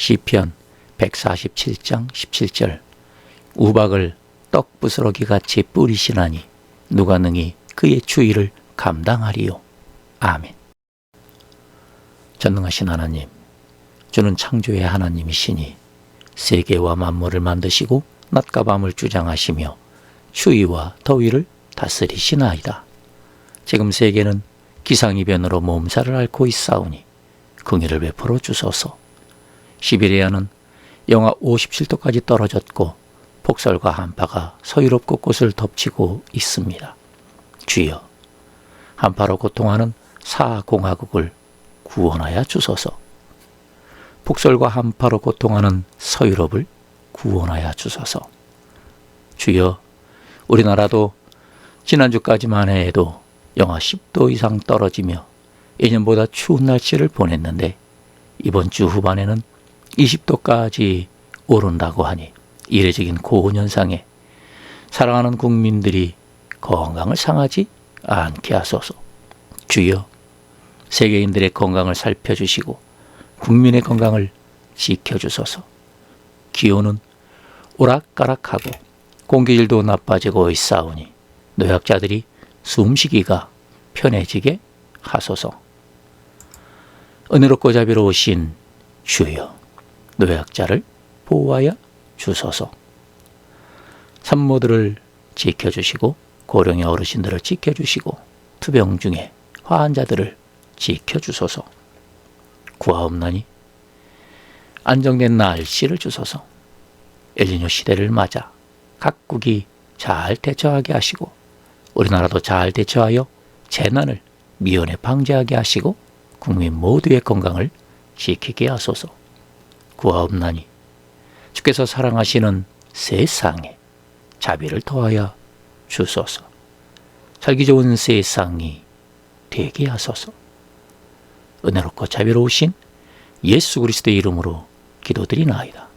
시편 147장 17절 우박을 떡 부스러기 같이 뿌리시나니 누가 능히 그의 추위를 감당하리요. 아멘. 전능하신 하나님, 주는 창조의 하나님이시니 세계와 만물을 만드시고 낮과 밤을 주장하시며 추위와 더위를 다스리시나이다. 지금 세계는 기상이변으로 몸살을 앓고 있사오니 긍휼을 베풀어 주소서. 시베리아는 영하 57도까지 떨어졌고 폭설과 한파가 서유럽 곳곳을 덮치고 있습니다. 주여, 한파로 고통하는 사공화국을 구원하여 주소서. 폭설과 한파로 고통하는 서유럽을 구원하여 주소서. 주여, 우리나라도 지난주까지만 해도 영하 10도 이상 떨어지며 예년보다 추운 날씨를 보냈는데 이번 주 후반에는 20도까지 오른다고 하니 이례적인 고온 현상에 사랑하는 국민들이 건강을 상하지 않게 하소서. 주여, 세계인들의 건강을 살펴주시고 국민의 건강을 지켜주소서. 기온은 오락가락하고 공기질도 나빠지고 있사오니 노약자들이 숨쉬기가 편해지게 하소서. 은혜롭고 자비로우신 주여, 노약자를 보호하여 주소서. 산모들을 지켜주시고 고령의 어르신들을 지켜주시고 투병 중에 환자들을 지켜주소서. 구하옵나니 안정된 날씨를 주소서. 엘리뇨 시대를 맞아 각국이 잘 대처하게 하시고 우리나라도 잘 대처하여 재난을 미연에 방지하게 하시고 국민 모두의 건강을 지키게 하소서. 구하옵나니 주께서 사랑하시는 세상에 자비를 더하여 주소서. 살기 좋은 세상이 되게 하소서. 은혜롭고 자비로우신 예수 그리스도의 이름으로 기도드리나이다.